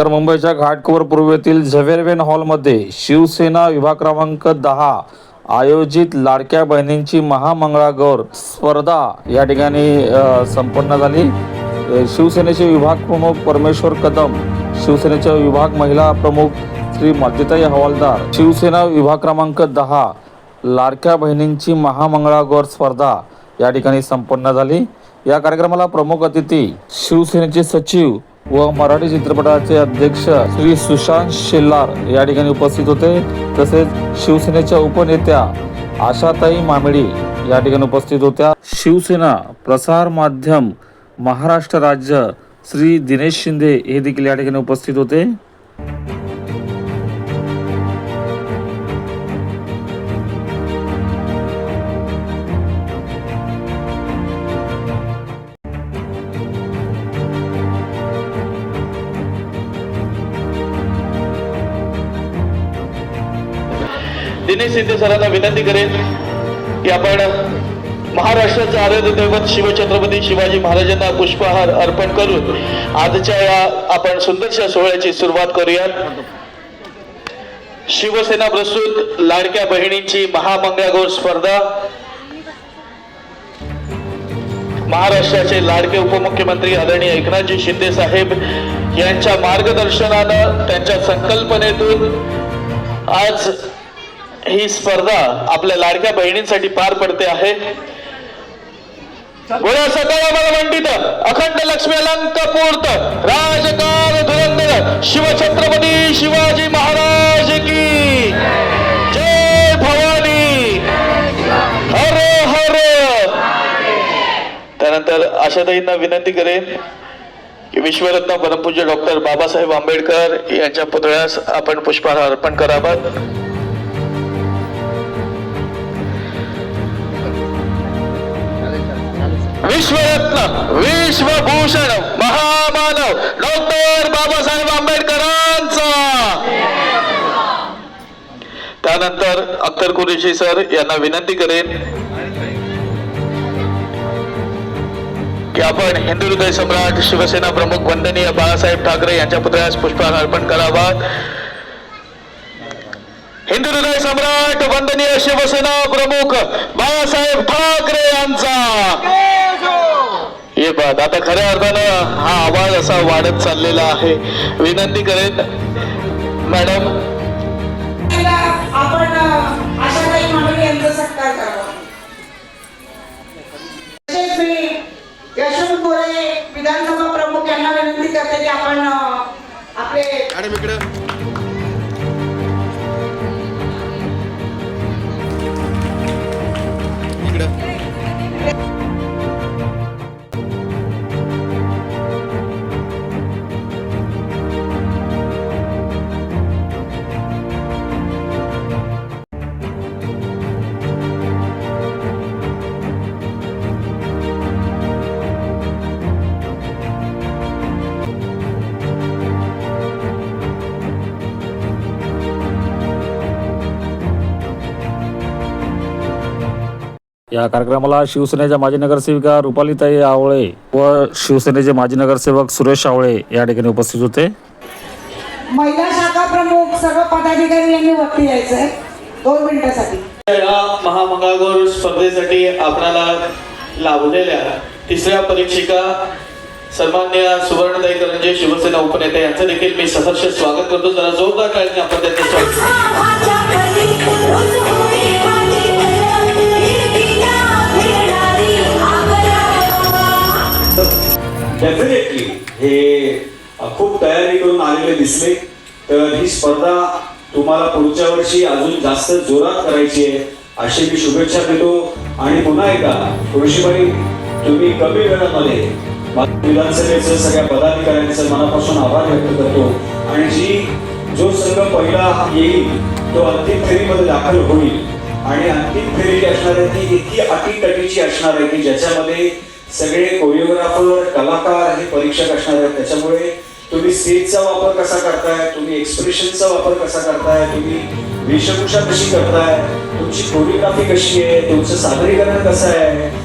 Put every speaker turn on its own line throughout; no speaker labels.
तर मुंबईच्या घाटकोवर पूर्वेतील झवेरवेन हॉलमध्ये शिवसेना विभाग क्रमांक दहा आयोजित लाडक्या बहिणींची महामंगळागौर स्पर्धा या ठिकाणी संपन्न झाली. शिवसेनेचे विभाग प्रमुख परमेश्वर कदम शिवसेनेचे विभाग महिला प्रमुख श्री मातिताई हवालदार शिवसेना विभाग क्रमांक दहा लाडक्या बहिणींची महामंगळागौर स्पर्धा या ठिकाणी संपन्न झाली. या कार्यक्रमाला प्रमुख अतिथी शिवसेनेचे सचिव व मराठी चित्रपटाचे अध्यक्ष श्री सुशांत शेल्लार या ठिकाणी उपस्थित होते. तसेच शिवसेनेच्या उपनेत्या आशाताई मामेडी या ठिकाणी उपस्थित होत्या. शिवसेना प्रसार माध्यम महाराष्ट्र राज्य श्री दिनेश शिंदे हे देखील या ठिकाणी उपस्थित होते.
दिनेश शिंदे सरांना विनंती करेन की आपण महाराष्ट्राचं आराध्य दैवत शिवछत्रपती शिवाजी महाराजांना पुष्पहार अर्पण करून आजच्या या आपण सुंदरशा सोहळ्याची सुरुवात करूयात. शिवसेना प्रस्तुत लाडक्या बहिणींची महामंगळागौर स्पर्धा. महाराष्ट्राचे लाडके उपमुख्यमंत्री आदरणीय एकनाथजी शिंदे साहेब यांच्या मार्गदर्शनानं त्यांच्या संकल्पनेतून आज ही स्पर्धा आपल्या लाडक्या बहिणींसाठी पार पडते आहे. गोळ्या सकाळ अखंड लक्ष्मी अलंक पूर्त. राजकार धुरंधर. शिवछत्रपती शिवाजी महाराज की जय भवानी. हर हर. त्यानंतर आशाताईंना विनंती करेन की विश्वरत्न परमपूज्य डॉक्टर बाबासाहेब आंबेडकर यांच्या पुतळ्यास आपण पुष्पहार अर्पण करावा विश्वरत्न विश्वभूषण महामानव डॉक्टर बाबासाहेब आंबेडकरांचा. त्यानंतर अख्तर कुरेशी सर यांना विनंती करेन की आपण हिंदू हृदय सम्राट शिवसेना प्रमुख वंदनीय बाळासाहेब ठाकरे यांच्या पुतळ्यास पुष्पहार अर्पण करावा. हिंदू हृदय सम्राट वंदनीय शिवसेना प्रमुख बाळासाहेब ठाकरे यांचा. ये बात आता खऱ्या अर्थानं हा आवाज असा वाढत चाललेला आहे. विनंती करेन मॅडम.
आपण आशाताई मांडवे यांचा सत्कार करावा तसेच मी यशवंत मोरे विधानसभा प्रमुख यांना विनंती करते की आपण आपले
या कार्यक्रमाला शिवसेनेच्या माजी नगरसेविका रुपालीताई आवळे व शिवसेनेचे माजी नगरसेवक सुरेश आवळे या ठिकाणी उपस्थित होते.
महिला शाखा प्रमुख सर्व पदाधिकारी यांनी वरती यायचंय. दोन मिनिटासाठी.
या महामंगळागौर स्पर्धेसाठी आपणाला लाभलेल्या तिसऱ्या परीक्षिका सन्मान्य सुवर्णदाई करंजे शिवसेना उपनेते यांचं देखील मी सहर्ष स्वागत करतो. जरा जोरदार टाळीने आपण त्यांचं स्वागत
डेफिनेटली हे खूप तयारी करून आलेले दिसले. तर ही स्पर्धा तुम्हाला पुढच्या वर्षी अजून जास्त जोरात करायची आहे अशी मी शुभेच्छा देतो. आणि पुन्हा एकदा तुळशीबाई तुम्ही कमी वेळामध्ये विधानसभेचं सगळ्या पदाधिकाऱ्यांचं मनापासून आभार व्यक्त करतो. आणि जी जो संघ पहिला येईल तो अंतिम फेरीमध्ये दाखल होईल. आणि अंतिम फेरी जी असणार आहे ती इतकी अटीतटीची असणार आहे की ज्याच्यामध्ये सगळे कोरिओग्राफर कलाकार हे परीक्षक असणार आहेत. त्याच्यामुळे तुम्ही स्टेजचा वापर कसा करताय तुम्ही एक्सप्रेशनचा वापर कसा करताय तुम्ही वेशभूषा कशी करताय तुमची कोरिओग्राफी कशी आहे तुमचं सादरीकरण कसं आहे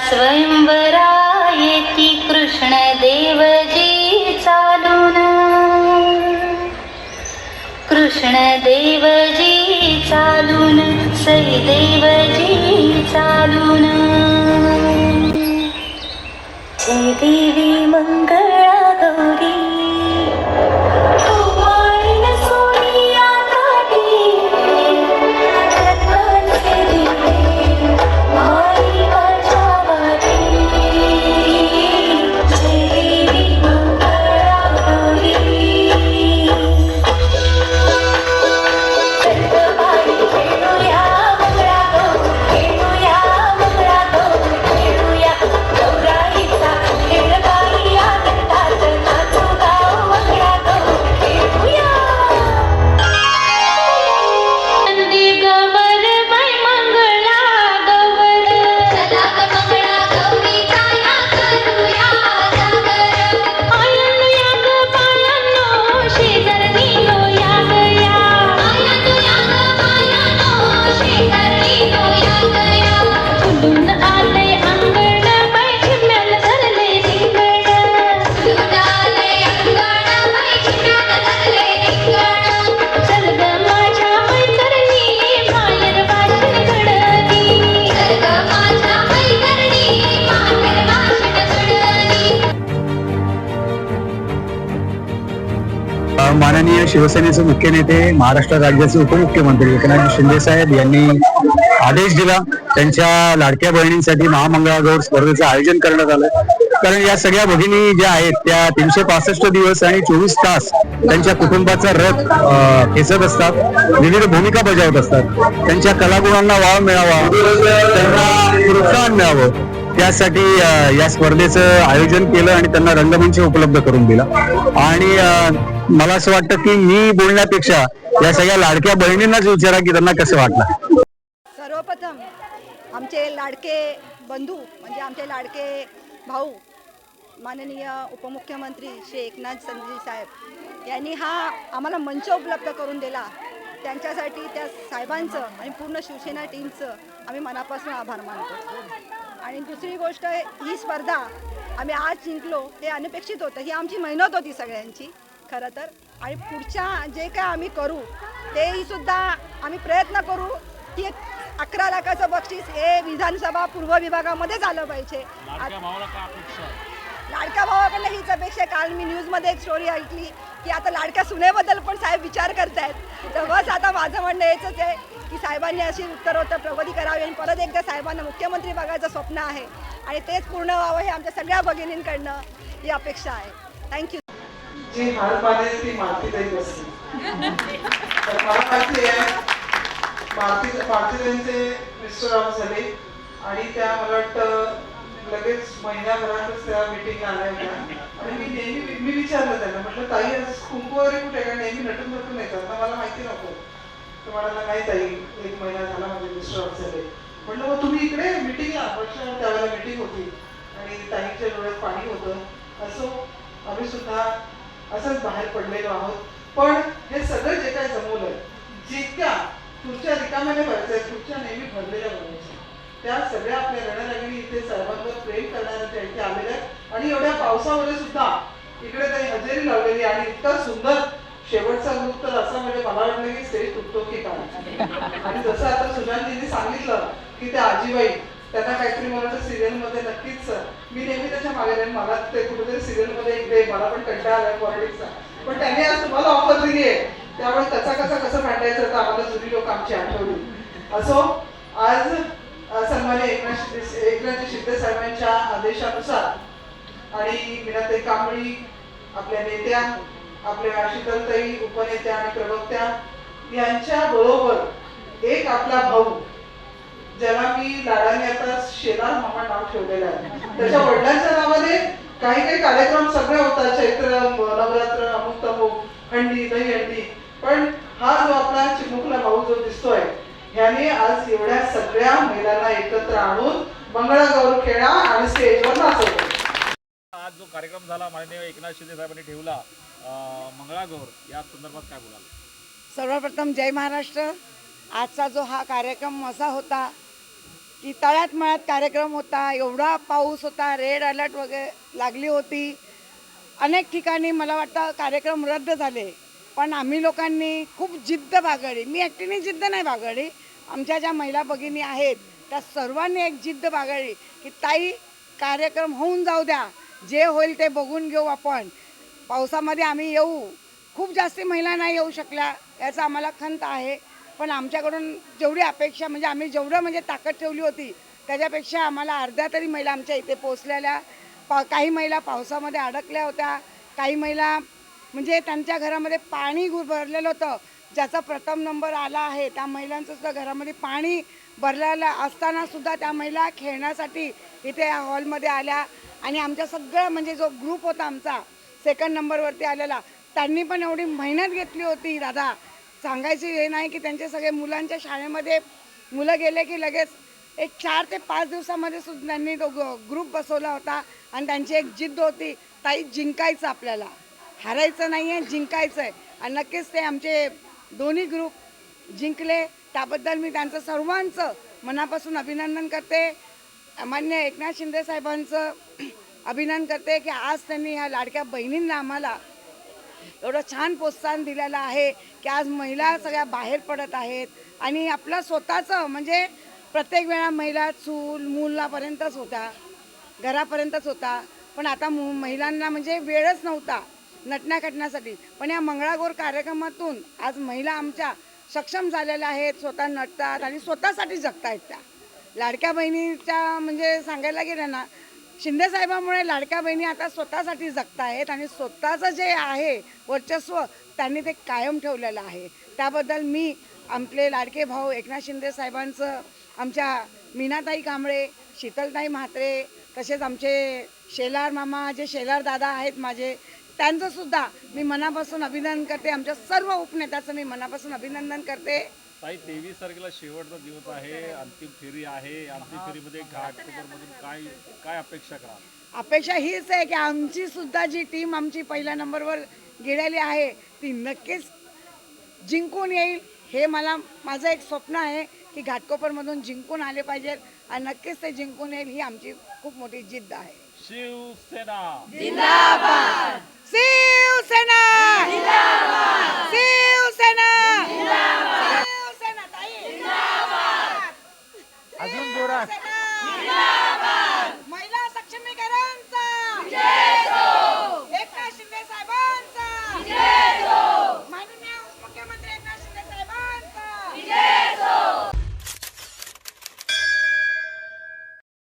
स्वयंवरा येती कृष्ण देवजी चालून कृष्ण देवजी चालून सई देवजी चालून जय देवी.
शिवसेनेचे मुख्य नेते महाराष्ट्र राज्याचे उपमुख्यमंत्री एकनाथ शिंदे साहेब यांनी आदेश दिला. त्यांच्या लाडक्या बहिणींसाठी महामंगळागौर स्पर्धेचं आयोजन करण्यात आलं. कारण या सगळ्या भगिनी ज्या आहेत त्या तीनशे पासष्ट दिवस आणि चोवीस तास त्यांच्या कुटुंबाचा रथ खेचत असतात. विविध भूमिका बजावत असतात. त्यांच्या कलागुणांना वाव मिळावा त्यांना प्रोत्साहन मिळावं. त्यासाठी या स्पर्धेचं आयोजन केलं आणि त्यांना रंगमंच उपलब्ध करून दिला. आणि मला असं वाटतं की मी बोलण्यापेक्षा या सगळ्या लाडक्या बहिणींनाच विचारा की त्यांना कसं वाटलं.
सर्वप्रथम आमचे लाडके बंधू म्हणजे आमचे लाडके भाऊ माननीय उपमुख्यमंत्री श्री एकनाथ संजय साहेब यांनी हा आम्हाला मंच उपलब्ध करून दिला. त्यांच्यासाठी त्या साहेबांचं आणि पूर्ण शिवसेना टीमचं आम्ही मनापासून आभार मानतो. आणि दुसरी गोष्ट ही स्पर्धा आम्ही आज जिंकलो हे अनपेक्षित होतं ही आमची मेहनत होती सगळ्यांची. खरं तर. आणि पुढच्या जे काय आम्ही करू तेही सुद्धा आम्ही प्रयत्न करू की अकरा लाखाचं बक्षीस हे विधानसभा पूर्व विभागामध्येच आलं पाहिजे. लाडक्या भावाकडनं हीच अपेक्षा आहे. काल मी न्यूजमध्ये एक स्टोरी ऐकली की आता लाडक्या सुनेबद्दल पण साहेब विचार करतायत. तर बस आता माझं म्हणणं हेच आहे की साहेबांनी अशी उत्तरोत्तर प्रगती करावी आणि परत एकदा साहेबांना मुख्यमंत्री बघायचं स्वप्न आहे. आणि तेच पूर्ण व्हावं हे आमच्या सगळ्या भगिनींकडनं ही अपेक्षा आहे. थँक्यू
जी हार पाण्यात ती माती देत असते तर मला माहिती आहे माती मातीताईंचे मिस्टर झाले आणि त्या मला वाटतं लगेच महिन्याभरातच त्या मिटिंग आल्या होत्या. आणि मी नेहमी मी विचारलं त्यांना म्हटलं ताई आज कुंकू वगैरे कुठे आहे? नेहमी नटून नटून येतात. ना मला माहिती नको. तर म्हणाला नाही ताई एक महिना झाला म्हणजे मिस्टर ऑफ झाले म्हटलं मग तुम्ही इकडे मिटिंगला वर्षाला त्यावेळेला मीटिंग होती. आणि ताईच्या डोळ्यात पाणी होतं. असो आम्ही सुद्धा असंच बाहेर पडलेलो आहोत. पण हे सगळं जे काय जमवलंय जितक्या तुमच्या रिकाम्याने भरायच्या तुमच्या नेहमी भरलेल्या भरायच्या त्या सगळ्या आपल्या रणरागिणी इथे सर्वांवर प्रेम करणाऱ्या इथे आलेल्या आहेत. आणि एवढ्या पावसामध्ये सुद्धा इकडे काही हजेरी लावलेली आणि इतका सुंदर शेवटचा ग्रुप तर असा म्हणजे मला वाटलं की स्टेज तुटतो की काय. आणि जसं आता सुजानजींनी सांगितलं की त्या आजीबाई त्यांना काहीतरी मला वाटतं सिरियलमध्ये नक्कीच मी नेहमी त्याच्यामागे राहीन मला ते कुठेतरी सिरियलमध्ये एक दे मला पण कंटाळा आलाय पॉलिटिक्सचा पण त्यांनी आज तुम्हाला ऑफर दिली आहे त्यामुळे कसा कसा कसं मांडायचं तर आम्हाला जुनी लोक आमची आठवली. असो आज अ, सन्मान्य एकनाथ शिंदे एकनाथ शिंदे साहेबांच्या आदेशानुसार आणि विनाताई कांबळी आपल्या नेत्या आपल्या शीतलताई उपनेत्या आणि प्रवक्त्या यांच्या बरोबर एक आपला भाऊ ज्याला मी लाडाने आता शेलार मामा नाव ठेवलेलं आहे. त्याच्या वडिलांच्या नावाने काही काही कार्यक्रम सगळे होतात. चैत्र नवरात्र अमुक तमुक हंडी दही हंडी. पण हा जो आपला चिमुकला भाऊ जो दिसतोय ह्याने आज एवढ्या सगळ्या महिलांना एकत्र आणून मंगळागौर खेळा आणि स्टेजवर नाचवतो
आज
जो कार्यक्रम झाला माननीय एकनाथ शिंदे साहेबांनी ठेवला मंगळागौर या संदर्भात काय बोलाल?
सर्वप्रथम जय महाराष्ट्र. आजचा जो हा कार्यक्रम असा होता तळ्यात मळ्यात कार्यक्रम होता एवढा पाऊस होता रेड अलर्ट वगैरे लागली होती. अनेक ठिकाणी मला वाटतं कार्यक्रम रद्द झाले. पण आम्ही लोकांनी खूप जिद्द बागडली. मी एकटीने जिद्द नाही बागडली. आमच्या ज्या महिला भगिनी आहेत त्या सर्वांनी एक जिद्द बागडली की ताई कार्यक्रम होऊन जाऊ द्या. जे होईल ते बघून घेऊ आपण. पावसामध्ये आम्ही येऊ. खूप जास्ती महिला नाही येऊ शकल्या याचा आम्हाला खंत आहे. पण आमच्याकडून जेवढी अपेक्षा म्हणजे आम्ही जेवढं म्हणजे ताकद ठेवली होती त्याच्यापेक्षा आम्हाला अर्ध्या तरी महिला आमच्या इथे पोचलेल्या पा काही महिला पावसामध्ये अडकल्या होत्या काही महिला म्हणजे त्यांच्या घरामध्ये पाणी भरलेलं होतं. ज्याचा प्रथम नंबर आला आहे त्या महिलांचं सुद्धा घरामध्ये पाणी भरलेलं असताना सुद्धा त्या महिला खेळण्यासाठी इथे या हॉलमध्ये आल्या. आणि आमच्या सगळं म्हणजे जो ग्रुप होता आमचा सेकंड नंबरवरती आलेला त्यांनी पण एवढी मेहनत घेतली होती दादा. सांगायची हे नाही की त्यांचे सगळे मुलांच्या शाळेमध्ये मुलं गेले की लगेच एक चार ते पाच दिवसामध्ये सुद्धा त्यांनी तो ग्रुप बसवला होता आणि त्यांची एक जिद्द होती ताई जिंकायचं आपल्याला. हारायचं नाही आहे जिंकायचं आहे आणि नक्कीच ते आमचे दोन्ही ग्रुप जिंकले. त्याबद्दल मी त्यांचं सर्वांचं मनापासून अभिनंदन करते. मान्य एकनाथ शिंदे साहेबांचं अभिनंदन करते की आज त्यांनी ह्या लाडक्या बहिणींना आम्हाला एवढं छान प्रोत्साहन दिलेलं आहे की आज महिला सगळ्या बाहेर पडत आहेत. आणि आपलं स्वतःचं म्हणजे प्रत्येक वेळा महिला चूल मुलापर्यंतच होता घरापर्यंतच होता. पण आता मु महिलांना म्हणजे वेळच नव्हता नटण्या खटण्यासाठी पण या मंगळागौर कार्यक्रमातून आज महिला आमच्या सक्षम झालेल्या आहेत स्वतः नटतात आणि स्वतःसाठी जगतायत त्या. लाडक्या बहिणीच्या म्हणजे सांगायला गेलं ना शिंदे साहेबांमुळे लाडक्या बहिणी आता स्वतःसाठी जगतायत आणि स्वतःचं जे आहे वर्चस्व त्यांनी ते कायम ठेवलेलं आहे. त्याबद्दल मी आपले लाडके भाऊ एकनाथ शिंदे साहेबांचं आमच्या मीनाताई कांबळे शीतलताई म्हात्रे तसेच आमचे शेलार मामा जे शेलार दादा आहेत माझे त्यांचं सुद्धा मी मनापासून अभिनंदन करते. आमच्या सर्व उपनेत्याचं मी मनापासून अभिनंदन करते.
ताई तेवीस तारखेला शेवटचा दिवस आहे. अंतिम फेरी आहे. अंतिम फेरीमध्ये घाटकोपरमधून काय काय अपेक्षा कराल
अपेक्षा हीच आहे की आमची सुद्धा जी टीम आमची पहिल्या नंबरवर गेलेली आहे ती नक्कीच जिंकून येईल. हे मला माझं एक स्वप्न आहे की घाटकोपरमधून जिंकून आले पाहिजेत आणि नक्कीच ते जिंकून येईल ही आमची खूप मोठी जिद्द आहे.
शिवसेना
शिवसेना